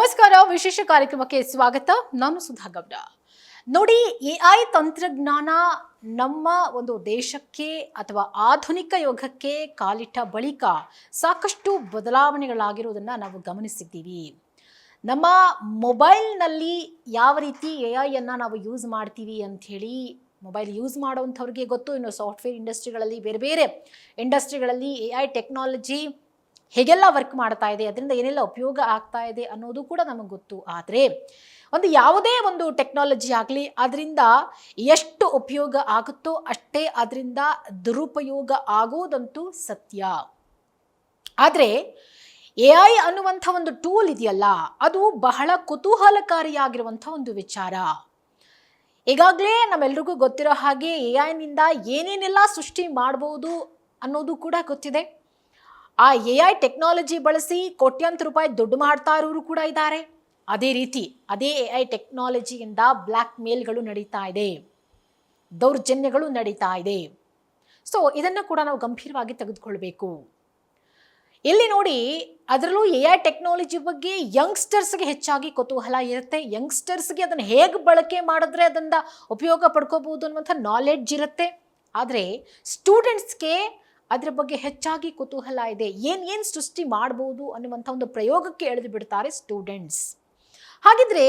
ನಮಸ್ಕಾರ, ವಿಶೇಷ ಕಾರ್ಯಕ್ರಮಕ್ಕೆ ಸ್ವಾಗತ. ನಾನು ಸುಧಾ ಗೌಡ. ನೋಡಿ ಎ ಐ ತಂತ್ರಜ್ಞಾನ ನಮ್ಮ ಒಂದು ದೇಶಕ್ಕೆ ಅಥವಾ ಆಧುನಿಕ ಯುಗಕ್ಕೆ ಕಾಲಿಟ್ಟ ಬಳಿಕ ಸಾಕಷ್ಟು ಬದಲಾವಣೆಗಳಾಗಿರೋದನ್ನು ನಾವು ಗಮನಿಸಿದ್ದೀವಿ. ನಮ್ಮ ಮೊಬೈಲ್ನಲ್ಲಿ ಯಾವ ರೀತಿ ಎ ಐಯನ್ನು ನಾವು ಯೂಸ್ ಮಾಡ್ತೀವಿ ಅಂಥೇಳಿ ಮೊಬೈಲ್ ಯೂಸ್ ಮಾಡುವಂಥವ್ರಿಗೆ ಗೊತ್ತು. ಇನ್ನು ಸಾಫ್ಟ್ವೇರ್ ಇಂಡಸ್ಟ್ರಿಗಳಲ್ಲಿ ಬೇರೆ ಬೇರೆ ಇಂಡಸ್ಟ್ರಿಗಳಲ್ಲಿ ಎ ಐ ಟೆಕ್ನಾಲಜಿ ಹೇಗೆಲ್ಲ ವರ್ಕ್ ಮಾಡ್ತಾ ಇದೆ, ಅದರಿಂದ ಏನೆಲ್ಲ ಉಪಯೋಗ ಆಗ್ತಾ ಇದೆ ಅನ್ನೋದು ಕೂಡ ನಮಗೆ ಗೊತ್ತು. ಆದರೆ ಒಂದು ಯಾವುದೇ ಒಂದು ಟೆಕ್ನಾಲಜಿ ಆಗಲಿ, ಅದರಿಂದ ಎಷ್ಟು ಉಪಯೋಗ ಆಗುತ್ತೋ ಅಷ್ಟೇ ಅದರಿಂದ ದುರುಪಯೋಗ ಆಗೋದಂತೂ ಸತ್ಯ. ಆದರೆ ಎ ಐ ಅನ್ನುವಂಥ ಒಂದು ಟೂಲ್ ಇದೆಯಲ್ಲ, ಅದು ಬಹಳ ಕುತೂಹಲಕಾರಿಯಾಗಿರುವಂಥ ಒಂದು ವಿಚಾರ. ಈಗಾಗಲೇ ನಮ್ಮೆಲ್ರಿಗೂ ಗೊತ್ತಿರೋ ಹಾಗೆ ಎ ಐನಿಂದ ಏನೇನೆಲ್ಲ ಸೃಷ್ಟಿ ಮಾಡ್ಬೋದು ಅನ್ನೋದು ಕೂಡ ಗೊತ್ತಿದೆ. ಆ ಎ ಐ ಟೆಕ್ನಾಲಜಿ ಬಳಸಿ ಕೋಟ್ಯಾಂತರ ರೂಪಾಯಿ ದುಡ್ಡು ಮಾಡ್ತಾ ಇರೋರು ಕೂಡ ಇದ್ದಾರೆ. ಅದೇ ರೀತಿ ಅದೇ ಎ ಐ ಟೆಕ್ನಾಲಜಿಯಿಂದ ಬ್ಲ್ಯಾಕ್ ಮೇಲ್ಗಳು ನಡೀತಾ ಇದೆ. ದೌರ್ಜನ್ಯಗಳು ನಡೀತಾ ಇದೆ. ಸೊ ಇದನ್ನು ಕೂಡ ನಾವು ಗಂಭೀರವಾಗಿ ತೆಗೆದುಕೊಳ್ಬೇಕು. ಇಲ್ಲಿ ನೋಡಿ, ಅದರಲ್ಲೂ ಎ ಐ ಟೆಕ್ನಾಲಜಿ ಬಗ್ಗೆ ಯಂಗ್ಸ್ಟರ್ಸ್ಗೆ ಹೆಚ್ಚಾಗಿ ಕುತೂಹಲ ಇರುತ್ತೆ. ಯಂಗ್ಸ್ಟರ್ಸ್ಗೆ ಅದನ್ನು ಹೇಗೆ ಬಳಕೆ ಮಾಡಿದ್ರೆ ಅದನ್ನು ಉಪಯೋಗ ಪಡ್ಕೋಬಹುದು ಅನ್ನುವಂಥ ನಾಲೆಡ್ಜ್ ಇರುತ್ತೆ. ಆದರೆ ಸ್ಟೂಡೆಂಟ್ಸ್ಗೆ ಅದರ ಬಗ್ಗೆ ಹೆಚ್ಚಾಗಿ ಕುತೂಹಲ ಇದೆ. ಏನೇನು ಏನು ಸೃಷ್ಟಿ ಮಾಡ್ಬೋದು ಅನ್ನುವಂಥ ಒಂದು ಪ್ರಯೋಗಕ್ಕೆ ಎಳೆದು ಬಿಡ್ತಾರೆ ಸ್ಟೂಡೆಂಟ್ಸ್ ಹಾಗಿದ್ರೆ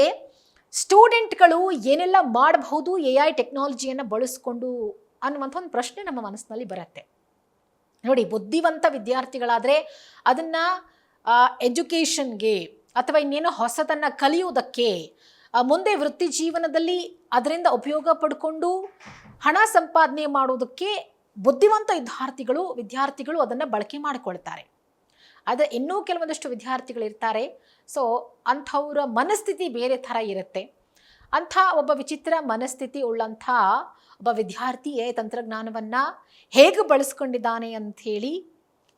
ಸ್ಟೂಡೆಂಟ್ಗಳು ಏನೆಲ್ಲ ಮಾಡಬಹುದು ಎ ಐ ಟೆಕ್ನಾಲಜಿಯನ್ನು ಬಳಸ್ಕೊಂಡು ಅನ್ನುವಂಥ ಒಂದು ಪ್ರಶ್ನೆ ನಮ್ಮ ಮನಸ್ಸಿನಲ್ಲಿ ಬರುತ್ತೆ. ನೋಡಿ, ಬುದ್ಧಿವಂತ ವಿದ್ಯಾರ್ಥಿಗಳಾದರೆ ಅದನ್ನು ಎಜುಕೇಷನ್ಗೆ ಅಥವಾ ಇನ್ನೇನೋ ಹೊಸದನ್ನು ಕಲಿಯುವುದಕ್ಕೆ ಮುಂದೆ ವೃತ್ತಿ ಜೀವನದಲ್ಲಿ ಅದರಿಂದ ಉಪಯೋಗ ಪಡ್ಕೊಂಡು ಹಣ ಸಂಪಾದನೆ ಮಾಡೋದಕ್ಕೆ ಬುದ್ಧಿವಂತ ವಿದ್ಯಾರ್ಥಿಗಳು ವಿದ್ಯಾರ್ಥಿಗಳು ಅದನ್ನು ಬಳಕೆ ಮಾಡಿಕೊಳ್ತಾರೆ. ಆದರೆ ಇನ್ನೂ ಕೆಲವೊಂದಷ್ಟು ವಿದ್ಯಾರ್ಥಿಗಳು ಇರ್ತಾರೆ. ಸೊ ಅಂಥವರ ಮನಸ್ಥಿತಿ ಬೇರೆ ಥರ ಇರುತ್ತೆ. ಅಂಥ ಒಬ್ಬ ವಿಚಿತ್ರ ಮನಸ್ಥಿತಿ ಉಳ್ಳಂಥ ಒಬ್ಬ ವಿದ್ಯಾರ್ಥಿ ಎ ತಂತ್ರಜ್ಞಾನವನ್ನು ಹೇಗೆ ಬಳಸ್ಕೊಂಡಿದ್ದಾನೆ ಅಂಥೇಳಿ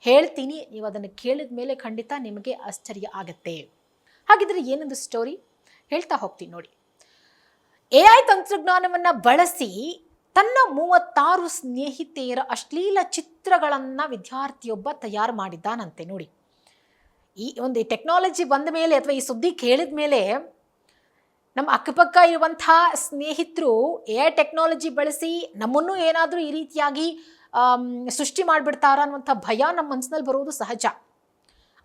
ಹೇಳ್ತೀನಿ. ನೀವು ಅದನ್ನು ಕೇಳಿದ ಮೇಲೆ ಖಂಡಿತ ನಿಮಗೆ ಆಶ್ಚರ್ಯ ಆಗುತ್ತೆ. ಹಾಗಿದ್ರೆ ಏನೊಂದು ಸ್ಟೋರಿ ಹೇಳ್ತಾ ಹೋಗ್ತೀನಿ ನೋಡಿ. ಎ ಐ ತಂತ್ರಜ್ಞಾನವನ್ನು ಬಳಸಿ ತನ್ನ ಮೂವತ್ತಾರು ಸ್ನೇಹಿತೆಯರ ಅಶ್ಲೀಲ ಚಿತ್ರಗಳನ್ನು ವಿದ್ಯಾರ್ಥಿಯೊಬ್ಬ ತಯಾರು ಮಾಡಿದ್ದಾನಂತೆ ನೋಡಿ. ಈ ಒಂದು ಟೆಕ್ನಾಲಜಿ ಬಂದ ಮೇಲೆ ಅಥವಾ ಈ ಸುದ್ದಿ ಕೇಳಿದ ಮೇಲೆ ನಮ್ಮ ಅಕ್ಕಪಕ್ಕ ಇರುವಂಥ ಸ್ನೇಹಿತರು ಎ ಟೆಕ್ನಾಲಜಿ ಬಳಸಿ ನಮ್ಮನ್ನು ಏನಾದರೂ ಈ ರೀತಿಯಾಗಿ ಸೃಷ್ಟಿ ಮಾಡಿಬಿಡ್ತಾರ ಅನ್ನುವಂಥ ಭಯ ನಮ್ಮ ಮನಸ್ಸಿನಲ್ಲಿ ಬರೋದು ಸಹಜ.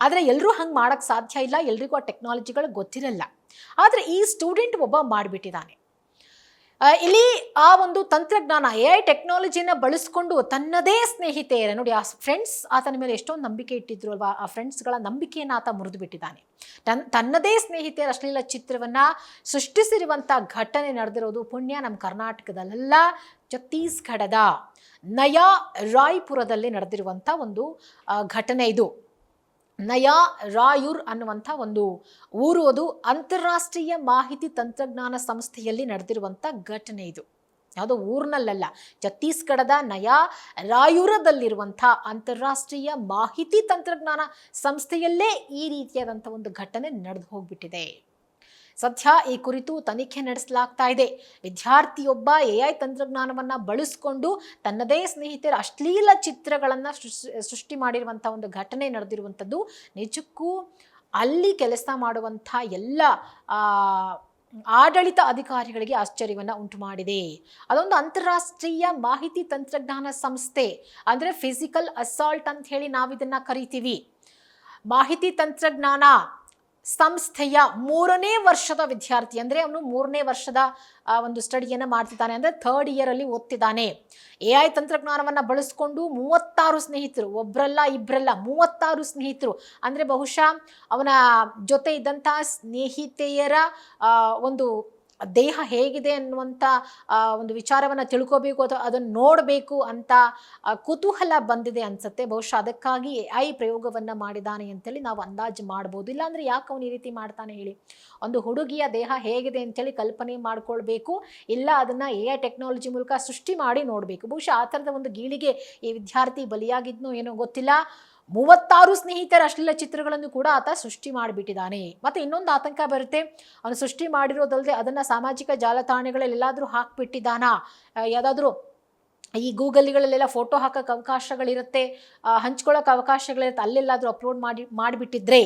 ಆದರೆ ಎಲ್ಲರೂ ಹಂಗೆ ಮಾಡೋಕ್ಕೆ ಸಾಧ್ಯ ಇಲ್ಲ, ಎಲ್ರಿಗೂ ಆ ಟೆಕ್ನಾಲಜಿಗಳು ಗೊತ್ತಿರಲ್ಲ. ಆದರೆ ಈ ಸ್ಟೂಡೆಂಟ್ ಒಬ್ಬ ಮಾಡಿಬಿಟ್ಟಿದ್ದಾನೆ. ಇಲ್ಲಿ ಆ ಒಂದು ತಂತ್ರಜ್ಞಾನ ಎ ಐ ಟೆಕ್ನಾಲಜಿನ ಬಳಸ್ಕೊಂಡು ತನ್ನದೇ ಸ್ನೇಹಿತೆಯರ ನೋಡಿ ಆ ಫ್ರೆಂಡ್ಸ್ ಆತನ ಮೇಲೆ ಎಷ್ಟೊಂದು ನಂಬಿಕೆ ಇಟ್ಟಿದ್ರು ಅಲ್ವಾ, ಆ ಫ್ರೆಂಡ್ಸ್ಗಳ ನಂಬಿಕೆಯನ್ನು ಆತ ಮುರಿದು ಬಿಟ್ಟಿದ್ದಾನೆ ತನ್, ತನ್ನದೇ ಸ್ನೇಹಿತೆಯರ ಅಶ್ಲೀಲ ಚಿತ್ರವನ್ನು ಸೃಷ್ಟಿಸಿರುವಂಥ ಘಟನೆ ನಡೆದಿರೋದು ಪುಣ್ಯ ನಮ್ಮ ಕರ್ನಾಟಕದಲ್ಲೆಲ್ಲ. ಛತ್ತೀಸ್ಗಢದ ನಯಾ ರಾಯ್ಪುರದಲ್ಲಿ ನಡೆದಿರುವಂಥ ಒಂದು ಘಟನೆ ಇದು. ನಯಾ ರಾಯುರ್ ಅನ್ನುವಂಥ ಒಂದು ಊರು ಅದು. ಅಂತಾರಾಷ್ಟ್ರೀಯ ಮಾಹಿತಿ ತಂತ್ರಜ್ಞಾನ ಸಂಸ್ಥೆಯಲ್ಲಿ ನಡೆದಿರುವಂಥ ಘಟನೆ ಇದು. ಯಾವುದೋ ಊರಿನಲ್ಲಲ್ಲ, ಛತ್ತೀಸ್ಗಢದ ನಯಾ ರಾಯುರದಲ್ಲಿರುವಂಥ ಅಂತಾರಾಷ್ಟ್ರೀಯ ಮಾಹಿತಿ ತಂತ್ರಜ್ಞಾನ ಸಂಸ್ಥೆಯಲ್ಲೇ ಈ ರೀತಿಯಾದಂಥ ಒಂದು ಘಟನೆ ನಡೆದು ಹೋಗ್ಬಿಟ್ಟಿದೆ. ಸದ್ಯ ಈ ಕುರಿತು ತನಿಖೆ ನಡೆಸಲಾಗ್ತಾ ಇದೆ. ವಿದ್ಯಾರ್ಥಿಯೊಬ್ಬ ಎ ಐ ತಂತ್ರಜ್ಞಾನವನ್ನು ಬಳಸಿಕೊಂಡು ತನ್ನದೇ ಸ್ನೇಹಿತರ ಅಶ್ಲೀಲ ಚಿತ್ರಗಳನ್ನು ಸೃಷ್ಟಿ ಮಾಡಿರುವಂಥ ಒಂದು ಘಟನೆ ನಡೆದಿರುವಂಥದ್ದು ನಿಜಕ್ಕೂ ಅಲ್ಲಿ ಕೆಲಸ ಮಾಡುವಂಥ ಎಲ್ಲ ಆಡಳಿತ ಅಧಿಕಾರಿಗಳಿಗೆ ಆಶ್ಚರ್ಯವನ್ನು ಉಂಟು ಮಾಡಿದೆ ಅದೊಂದು ಅಂತಾರಾಷ್ಟ್ರೀಯ ಮಾಹಿತಿ ತಂತ್ರಜ್ಞಾನ ಸಂಸ್ಥೆ, ಅಂದರೆ ಫಿಸಿಕಲ್ ಅಸಾಲ್ಟ್ ಅಂತ ಹೇಳಿ ನಾವಿದನ್ನು ಕರಿತೀವಿ. ಮಾಹಿತಿ ತಂತ್ರಜ್ಞಾನ ಸಂಸ್ಥೆಯ ಮೂರನೇ ವರ್ಷದ ವಿದ್ಯಾರ್ಥಿ ಅಂದರೆ ಅವನು ಮೂರನೇ ವರ್ಷದ ಒಂದು ಸ್ಟಡಿಯನ್ನು ಮಾಡ್ತಿದ್ದಾನೆ ಅಂದರೆ ಥರ್ಡ್ ಇಯರಲ್ಲಿ ಓದ್ತಿದ್ದಾನೆ. ಎ ಐ ತಂತ್ರಜ್ಞಾನವನ್ನು ಬಳಸ್ಕೊಂಡು ಮೂವತ್ತಾರು ಸ್ನೇಹಿತರು ಒಬ್ಬರಲ್ಲ ಇಬ್ಬರಲ್ಲ ಮೂವತ್ತಾರು ಸ್ನೇಹಿತರು. ಅಂದರೆ ಬಹುಶಃ ಅವನ ಜೊತೆ ಇದ್ದಂಥ ಸ್ನೇಹಿತೆಯರ ಒಂದು ದೇಹ ಹೇಗಿದೆ ಅನ್ನುವಂಥ ಒಂದು ವಿಚಾರವನ್ನು ತಿಳ್ಕೋಬೇಕು ಅಥವಾ ಅದನ್ನು ನೋಡಬೇಕು ಅಂತ ಕುತೂಹಲ ಬಂದಿದೆ ಅನ್ಸುತ್ತೆ. ಬಹುಶಃ ಅದಕ್ಕಾಗಿ ಐ ಪ್ರಯೋಗವನ್ನು ಮಾಡಿದ್ದಾನೆ ಅಂತೇಳಿ ನಾವು ಅಂದಾಜು ಮಾಡ್ಬೋದು. ಇಲ್ಲಾಂದರೆ ಯಾಕೆ ಅವನು ಈ ರೀತಿ ಮಾಡ್ತಾನೆ ಹೇಳಿ? ಒಂದು ಹುಡುಗಿಯ ದೇಹ ಹೇಗಿದೆ ಅಂತೇಳಿ ಕಲ್ಪನೆ ಮಾಡ್ಕೊಳ್ಬೇಕು. ಇಲ್ಲ ಅದನ್ನು ಎ ಐ ಟೆಕ್ನಾಲಜಿ ಮೂಲಕ ಸೃಷ್ಟಿ ಮಾಡಿ ನೋಡಬೇಕು. ಬಹುಶಃ ಆ ಥರದ ಒಂದು ಗೀಳಿಗೆ ಈ ವಿದ್ಯಾರ್ಥಿ ಬಲಿಯಾಗಿದ್ನೋ ಏನೋ ಗೊತ್ತಿಲ್ಲ. ಮೂವತ್ತಾರು ಸ್ನೇಹಿತರ ಅಶ್ಲೀಲ ಚಿತ್ರಗಳನ್ನು ಕೂಡ ಆತ ಸೃಷ್ಟಿ ಮಾಡಿಬಿಟ್ಟಿದ್ದಾನೆ. ಮತ್ತು ಇನ್ನೊಂದು ಆತಂಕ ಬರುತ್ತೆ. ಅವನು ಸೃಷ್ಟಿ ಮಾಡಿರೋದಲ್ಲದೆ ಅದನ್ನು ಸಾಮಾಜಿಕ ಜಾಲತಾಣಗಳಲ್ಲಿ ಎಲ್ಲಾದರೂ ಹಾಕ್ಬಿಟ್ಟಿದ್ದಾನಾ ಯಾವುದಾದ್ರೂ ಈ ಗೂಗಲ್ಗಳಲ್ಲೆಲ್ಲ ಫೋಟೋ ಹಾಕೋಕ್ಕೆ ಅವಕಾಶಗಳಿರುತ್ತೆ ಹಂಚ್ಕೊಳ್ಳೋಕೆ ಅವಕಾಶಗಳಿರುತ್ತೆ, ಅಲ್ಲೆಲ್ಲಾದರೂ ಅಪ್ಲೋಡ್ ಮಾಡಿ, ಮಾಡಿಬಿಟ್ಟಿದ್ರೆ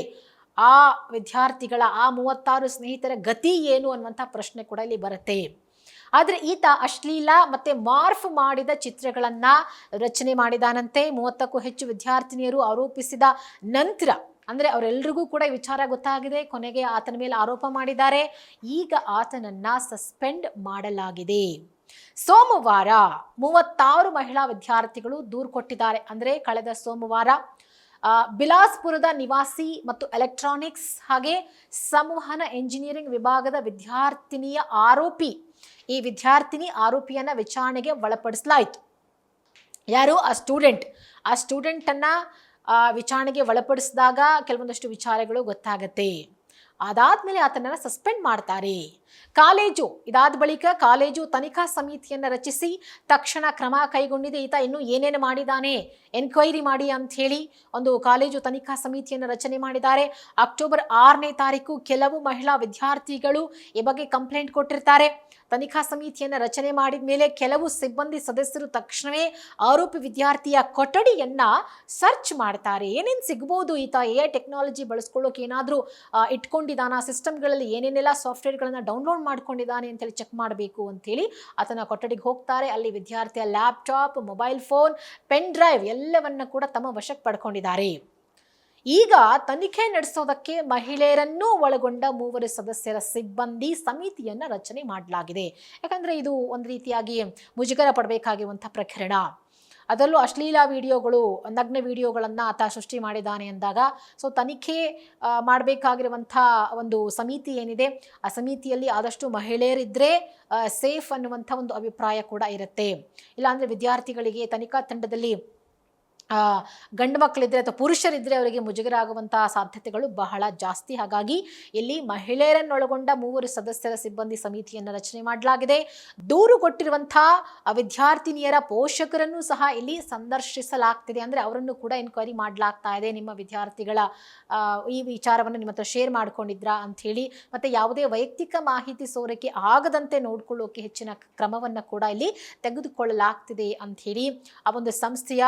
ಆ ವಿದ್ಯಾರ್ಥಿಗಳ, ಆ ಮೂವತ್ತಾರು ಸ್ನೇಹಿತರ ಗತಿ ಏನು ಅನ್ನುವಂಥ ಪ್ರಶ್ನೆ ಕೂಡ ಇಲ್ಲಿ ಬರುತ್ತೆ. ಆದರೆ ಈತ ಅಶ್ಲೀಲ ಮತ್ತೆ ಮಾರ್ಫ್ ಮಾಡಿದ ಚಿತ್ರಗಳನ್ನು ರಚನೆ ಮಾಡಿದಾನಂತೆ. ಮೂವತ್ತಕ್ಕೂ ಹೆಚ್ಚು ವಿದ್ಯಾರ್ಥಿನಿಯರು ಆರೋಪಿಸಿದ ನಂತರ, ಅಂದ್ರೆ ಅವರೆಲ್ಲರಿಗೂ ಕೂಡ ವಿಚಾರ ಗೊತ್ತಾಗಿದೆ. ಕೊನೆಗೆ ಆತನ ಮೇಲೆ ಆರೋಪ ಮಾಡಿದ್ದಾರೆ. ಈಗ ಆತನನ್ನ ಸಸ್ಪೆಂಡ್ ಮಾಡಲಾಗಿದೆ. ಸೋಮವಾರ ಮೂವತ್ತಾರು ಮಹಿಳಾ ವಿದ್ಯಾರ್ಥಿಗಳು ದೂರು ಕೊಟ್ಟಿದ್ದಾರೆ. ಅಂದ್ರೆ ಕಳೆದ ಸೋಮವಾರ ಬಿಲಾಸ್ಪುರದ ನಿವಾಸಿ ಮತ್ತು ಎಲೆಕ್ಟ್ರಾನಿಕ್ಸ್ ಹಾಗೆ ಸಂವಹನ ಎಂಜಿನಿಯರಿಂಗ್ ವಿಭಾಗದ ವಿದ್ಯಾರ್ಥಿನಿಯ ಆರೋಪಿ ಈ ವಿದ್ಯಾರ್ಥಿನಿ ಆರೋಪಿಯನ್ನ ವಿಚಾರಣೆಗೆ ಒಳಪಡಿಸಲಾಯಿತು. ಯಾರು? ಆ ಸ್ಟೂಡೆಂಟ್. ಆ ಸ್ಟೂಡೆಂಟನ್ನು ವಿಚಾರಣೆಗೆ ಒಳಪಡಿಸಿದಾಗ ಕೆಲವೊಂದಷ್ಟು ವಿಚಾರಗಳು ಗೊತ್ತಾಗತ್ತೆ. ಅದಾದ್ಮೇಲೆ ಆತನನ್ನು ಸಸ್ಪೆಂಡ್ ಮಾಡ್ತಾರೆ. ಕಾಲೇಜು, ಇದಾದ ಬಳಿಕ ಕಾಲೇಜು ತನಿಖಾ ಸಮಿತಿಯನ್ನು ರಚಿಸಿ ತಕ್ಷಣ ಕ್ರಮ ಕೈಗೊಂಡಿದೆ. ಈತ ಇನ್ನು ಏನೇನು ಮಾಡಿದ್ದಾನೆ ಎನ್ಕ್ವೈರಿ ಮಾಡಿ ಅಂತ ಹೇಳಿ ಒಂದು ಕಾಲೇಜು ತನಿಖಾ ಸಮಿತಿಯನ್ನು ರಚನೆ ಮಾಡಿದ್ದಾರೆ. ಅಕ್ಟೋಬರ್ ಆರನೇ ತಾರೀಕು ಕೆಲವು ಮಹಿಳಾ ವಿದ್ಯಾರ್ಥಿಗಳು ಈ ಬಗ್ಗೆ ಕಂಪ್ಲೇಂಟ್ ಕೊಟ್ಟಿರ್ತಾರೆ. ತನಿಖಾ ಸಮಿತಿಯನ್ನು ರಚನೆ ಮಾಡಿದ ಮೇಲೆ ಕೆಲವು ಸಿಬ್ಬಂದಿ ಸದಸ್ಯರು ತಕ್ಷಣವೇ ಆರೋಪಿ ವಿದ್ಯಾರ್ಥಿಯ ಕೊಠಡಿಯನ್ನ ಸರ್ಚ್ ಮಾಡ್ತಾರೆ. ಏನೇನು ಸಿಗ್ಬೋದು? ಈತ ಎ ಟೆಕ್ನಾಲಜಿ ಬಳಸ್ಕೊಳ್ಳೋಕೆ ಏನಾದರೂ ಇಟ್ಕೊಂಡಿದ್ದಾನ? ಸಿಸ್ಟಮ್ಗಳಲ್ಲಿ ಏನೇನೆಲ್ಲ ಸಾಫ್ಟ್ವೇರ್ಗಳನ್ನು ಡೌನ್ಲೋಡ್ ಮಾಡ್ಕೊಂಡಿದ್ದಾನೆ ಅಂತೇಳಿ ಚೆಕ್ ಮಾಡಬೇಕು ಅಂತೇಳಿ ಆತನ ಕೊಠಡಿಗೆ ಹೋಗ್ತಾರೆ. ಅಲ್ಲಿ ವಿದ್ಯಾರ್ಥಿಯ laptop, mobile phone, pen drive ಎಲ್ಲವನ್ನ ಕೂಡ ತಮ್ಮ ವಶಕ್ಕೆ ಪಡ್ಕೊಂಡಿದ್ದಾರೆ. ಈಗ ತನಿಖೆ ನಡೆಸೋದಕ್ಕೆ ಮಹಿಳೆಯರನ್ನೂ ಒಳಗೊಂಡ ಮೂವರು ಸದಸ್ಯರ ಸಿಬ್ಬಂದಿ ಸಮಿತಿಯನ್ನು ರಚನೆ ಮಾಡಲಾಗಿದೆ. ಯಾಕಂದರೆ ಇದು ಒಂದು ರೀತಿಯಾಗಿ ಮುಜುಗರ ಪಡಬೇಕಾಗಿರುವಂಥ ಪ್ರಕರಣ. ಅದರಲ್ಲೂ ಅಶ್ಲೀಲ ವಿಡಿಯೋಗಳು, ನಗ್ನ ವಿಡಿಯೋಗಳನ್ನು ಆತ ಸೃಷ್ಟಿ ಮಾಡಿದ್ದಾನೆ ಅಂದಾಗ, ಸೊ ತನಿಖೆ ಮಾಡಬೇಕಾಗಿರುವಂಥ ಒಂದು ಸಮಿತಿ ಏನಿದೆ, ಆ ಸಮಿತಿಯಲ್ಲಿ ಆದಷ್ಟು ಮಹಿಳೆಯರಿದ್ದರೆ ಸೇಫ್ ಅನ್ನುವಂಥ ಒಂದು ಅಭಿಪ್ರಾಯ ಕೂಡ ಇರುತ್ತೆ. ಇಲ್ಲಾಂದರೆ ವಿದ್ಯಾರ್ಥಿಗಳಿಗೆ ತನಿಖಾ ತಂಡದಲ್ಲಿ ಗಂಡು ಮಕ್ಕಳಿದ್ರೆ ಅಥವಾ ಪುರುಷರಿದ್ದರೆ ಅವರಿಗೆ ಮುಜುಗರ ಆಗುವಂತಹ ಸಾಧ್ಯತೆಗಳು ಬಹಳ ಜಾಸ್ತಿ. ಹಾಗಾಗಿ ಇಲ್ಲಿ ಮಹಿಳೆಯರನ್ನೊಳಗೊಂಡ ಮೂವರು ಸದಸ್ಯರ ಸಿಬ್ಬಂದಿ ಸಮಿತಿಯನ್ನು ರಚನೆ ಮಾಡಲಾಗಿದೆ. ದೂರು ಕೊಟ್ಟಿರುವಂತಹ ವಿದ್ಯಾರ್ಥಿನಿಯರ ಪೋಷಕರನ್ನು ಸಹ ಇಲ್ಲಿ ಸಂದರ್ಶಿಸಲಾಗ್ತಿದೆ. ಅಂದ್ರೆ ಅವರನ್ನು ಕೂಡ ಎನ್ಕ್ವೈರಿ ಮಾಡಲಾಗ್ತಾ ಇದೆ. ನಿಮ್ಮ ವಿದ್ಯಾರ್ಥಿಗಳ ಈ ವಿಚಾರವನ್ನು ನಿಮ್ಮ ಹತ್ರ ಶೇರ್ ಮಾಡ್ಕೊಂಡಿದ್ರಾ ಅಂತ ಹೇಳಿ. ಮತ್ತೆ ಯಾವುದೇ ವೈಯಕ್ತಿಕ ಮಾಹಿತಿ ಸೋರಿಕೆ ಆಗದಂತೆ ನೋಡ್ಕೊಳ್ಳೋಕೆ ಹೆಚ್ಚಿನ ಕ್ರಮವನ್ನು ಕೂಡ ಇಲ್ಲಿ ತೆಗೆದುಕೊಳ್ಳಲಾಗ್ತಿದೆ ಹೇಳಿ. ಆ ಒಂದು ಸಂಸ್ಥೆಯ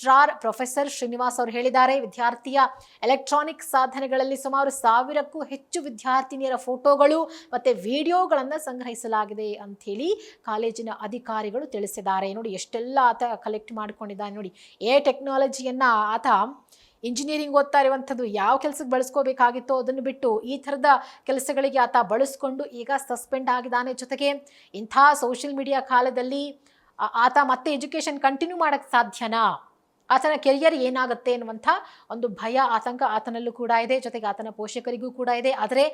ರಿಜಿಸ್ಟ್ರಾರ್ ಪ್ರೊಫೆಸರ್ ಶ್ರೀನಿವಾಸ್ ಅವರು ಹೇಳಿದ್ದಾರೆ, ವಿದ್ಯಾರ್ಥಿಯ ಎಲೆಕ್ಟ್ರಾನಿಕ್ ಸಾಧನೆಗಳಲ್ಲಿ ಸುಮಾರು ಸಾವಿರಕ್ಕೂ ಹೆಚ್ಚು ವಿದ್ಯಾರ್ಥಿನಿಯರ ಫೋಟೋಗಳು ಮತ್ತೆ ವಿಡಿಯೋಗಳನ್ನು ಸಂಗ್ರಹಿಸಲಾಗಿದೆ ಅಂತ ಹೇಳಿ ಕಾಲೇಜಿನ ಅಧಿಕಾರಿಗಳು ತಿಳಿಸಿದ್ದಾರೆ. ನೋಡಿ, ಎಷ್ಟೆಲ್ಲ ಆತ ಕಲೆಕ್ಟ್ ಮಾಡ್ಕೊಂಡಿದ್ದಾನೆ ನೋಡಿ. ಎ ಟೆಕ್ನಾಲಜಿಯನ್ನು ಆತ ಇಂಜಿನಿಯರಿಂಗ್ ಓದ್ತಾ ಇರುವಂಥದ್ದು ಯಾವ ಕೆಲಸಕ್ಕೆ ಬಳಸ್ಕೋಬೇಕಾಗಿತ್ತೋ ಅದನ್ನು ಬಿಟ್ಟು ಈ ಥರದ ಕೆಲಸಗಳಿಗೆ ಆತ ಬಳಸ್ಕೊಂಡು ಈಗ ಸಸ್ಪೆಂಡ್ ಆಗಿದ್ದಾನೆ. ಜೊತೆಗೆ ಇಂಥ ಸೋಷಿಯಲ್ ಮೀಡಿಯಾ ಕಾಲದಲ್ಲಿ ಆತ ಮತ್ತೆ ಎಜುಕೇಷನ್ ಕಂಟಿನ್ಯೂ ಮಾಡೋಕ್ಕೆ ಸಾಧ್ಯನಾ? ಆತನ ಕೆರಿಯರ್ ಏನಾಗುತ್ತೆ ಅನ್ನುವಂಥ ಒಂದು ಭಯ, ಆತಂಕ ಆತನಲ್ಲೂ ಕೂಡ ಇದೆ. ಜೊತೆಗೆ ಆತನ ಪೋಷಕರಿಗೂ ಕೂಡ ಇದೆ. ಆದರೆ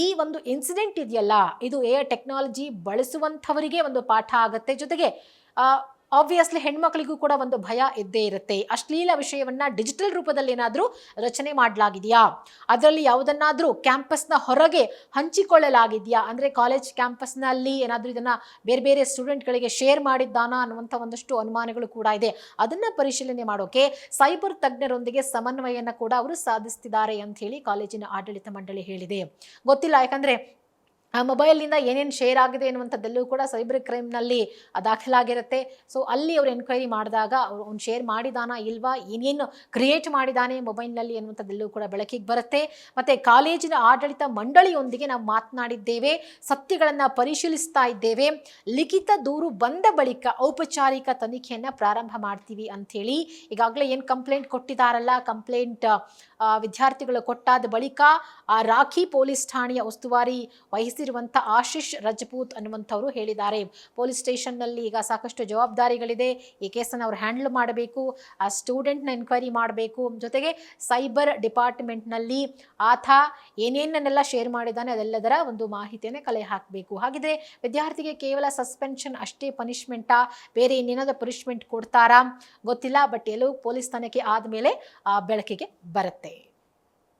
ಈ ಒಂದು ಇನ್ಸಿಡೆಂಟ್ ಇದೆಯಲ್ಲ, ಇದು ಎ ಟೆಕ್ನಾಲಜಿ ಬಳಸುವಂಥವರಿಗೆ ಒಂದು ಪಾಠ ಆಗುತ್ತೆ. ಜೊತೆಗೆ ಆಬ್ವಿಯಸ್ಲಿ ಹೆಣ್ಮಕ್ಳಿಗೂ ಕೂಡ ಒಂದು ಭಯ ಇದ್ದೇ ಇರುತ್ತೆ. ಅಶ್ಲೀಲ ವಿಷಯವನ್ನ ಡಿಜಿಟಲ್ ರೂಪದಲ್ಲಿ ಏನಾದರೂ ರಚನೆ ಮಾಡಲಾಗಿದೆಯಾ? ಅದರಲ್ಲಿ ಯಾವುದನ್ನಾದರೂ ಕ್ಯಾಂಪಸ್ನ ಹೊರಗೆ ಹಂಚಿಕೊಳ್ಳಲಾಗಿದೆಯಾ? ಅಂದರೆ ಕಾಲೇಜ್ ಕ್ಯಾಂಪಸ್ನಲ್ಲಿ ಏನಾದರೂ ಇದನ್ನ ಬೇರೆ ಬೇರೆ ಸ್ಟೂಡೆಂಟ್ಗಳಿಗೆ ಶೇರ್ ಮಾಡಿದ್ದಾನಾ ಅನ್ನುವಂಥ ಒಂದಷ್ಟು ಅನುಮಾನಗಳು ಕೂಡ ಇದೆ. ಅದನ್ನ ಪರಿಶೀಲನೆ ಮಾಡೋಕೆ ಸೈಬರ್ ತಜ್ಞರೊಂದಿಗೆ ಸಮನ್ವಯನ ಕೂಡ ಅವರು ಸಾಧಿಸ್ತಿದ್ದಾರೆ ಅಂತ ಹೇಳಿ ಕಾಲೇಜಿನ ಆಡಳಿತ ಮಂಡಳಿ ಹೇಳಿದೆ. ಗೊತ್ತಿಲ್ಲ ಯಾಕಂದ್ರೆ ಆ ಮೊಬೈಲ್ನಿಂದ ಏನೇನು ಶೇರ್ ಆಗಿದೆ ಅನ್ನುವಂಥದ್ದೆಲ್ಲೂ ಕೂಡ ಸೈಬರ್ ಕ್ರೈಮ್ನಲ್ಲಿ ದಾಖಲಾಗಿರುತ್ತೆ. ಸೊ, ಅಲ್ಲಿ ಅವರು ಎನ್ಕ್ವೈರಿ ಮಾಡಿದಾಗ ಅವ್ರು ಅವ್ನು ಶೇರ್ ಮಾಡಿದಾನಾ ಇಲ್ವಾ, ಏನೇನು ಕ್ರಿಯೇಟ್ ಮಾಡಿದ್ದಾನೆ ಮೊಬೈಲ್ನಲ್ಲಿ ಅನ್ನುವಂಥದ್ದೆಲ್ಲೂ ಕೂಡ ಬೆಳಕಿಗೆ ಬರುತ್ತೆ. ಮತ್ತು ಕಾಲೇಜಿನ ಆಡಳಿತ ಮಂಡಳಿಯೊಂದಿಗೆ ನಾವು ಮಾತನಾಡಿದ್ದೇವೆ, ಸತ್ಯಗಳನ್ನು ಪರಿಶೀಲಿಸ್ತಾ ಇದ್ದೇವೆ. ಲಿಖಿತ ದೂರು ಬಂದ ಬಳಿಕ ಔಪಚಾರಿಕ ತನಿಖೆಯನ್ನು ಪ್ರಾರಂಭ ಮಾಡ್ತೀವಿ ಅಂಥೇಳಿ ಈಗಾಗಲೇ ಏನು ಕಂಪ್ಲೇಂಟ್ ಕೊಟ್ಟಿದ್ದಾರಲ್ಲ ಕಂಪ್ಲೇಂಟ್ ವಿದ್ಯಾರ್ಥಿಗಳು ಕೊಟ್ಟಾದ ಬಳಿಕ ಆ ರಾಖಿ ಪೊಲೀಸ್ ಠಾಣೆಯ ಉಸ್ತುವಾರಿ ವಹಿಸಿರುವಂಥ ಆಶಿಷ್ ರಜಪೂತ್ ಅನ್ನುವಂಥವರು ಹೇಳಿದ್ದಾರೆ. ಪೊಲೀಸ್ ಸ್ಟೇಷನ್ನಲ್ಲಿ ಈಗ ಸಾಕಷ್ಟು ಜವಾಬ್ದಾರಿಗಳಿದೆ. ಈ ಕೇಸನ್ನು ಅವರು ಹ್ಯಾಂಡಲ್ ಮಾಡಬೇಕು, ಆ ಸ್ಟೂಡೆಂಟ್ನ ಎನ್ಕ್ವೈರಿ ಮಾಡಬೇಕು. ಜೊತೆಗೆ ಸೈಬರ್ ಡಿಪಾರ್ಟ್ಮೆಂಟ್ನಲ್ಲಿ ಆತ ಏನೇನನ್ನೆಲ್ಲ ಶೇರ್ ಮಾಡಿದ್ದಾನೆ ಅದೆಲ್ಲದರ ಒಂದು ಮಾಹಿತಿಯನ್ನು ಕಲೆ ಹಾಕಬೇಕು. ಹಾಗಿದ್ರೆ ವಿದ್ಯಾರ್ಥಿಗೆ ಕೇವಲ ಸಸ್ಪೆನ್ಷನ್ ಅಷ್ಟೇ ಪನಿಷ್ಮೆಂಟಾ? ಬೇರೆ ಇನ್ನೇನಾದರೂ ಪನಿಷ್ಮೆಂಟ್ ಕೊಡ್ತಾರಾ? ಗೊತ್ತಿಲ್ಲ, ಬಟ್ ಎಲ್ಲವೂ ಪೊಲೀಸ್ ತನಿಖೆ ಆದಮೇಲೆ ಬೆಳಕಿಗೆ ಬರುತ್ತೆ.